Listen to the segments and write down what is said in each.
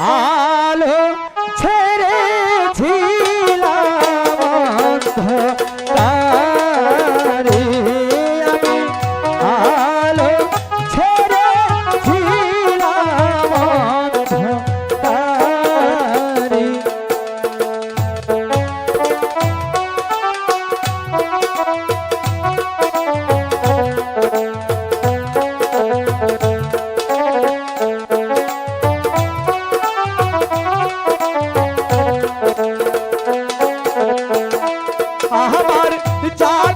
আলো ছেড়েছিলাম আমার চাঁদের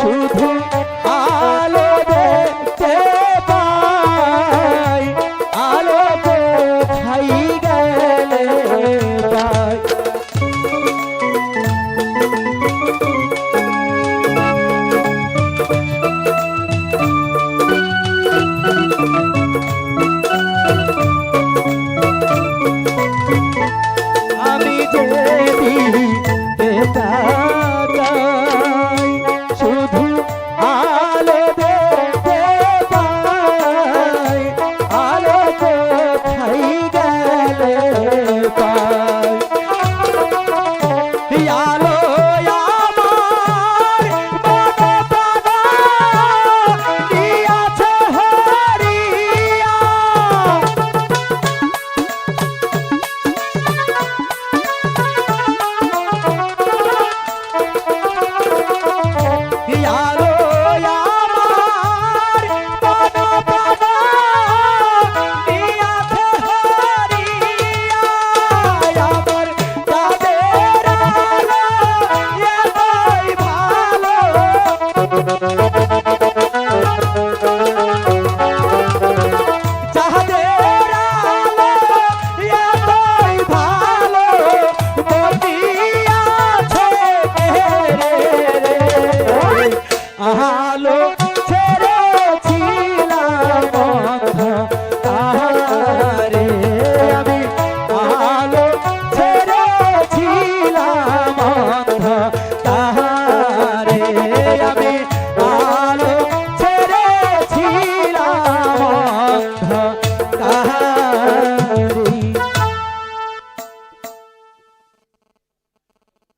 শুধু আলো দেখতে পাই আলো খাই গেলে পাই আমি যে आले रा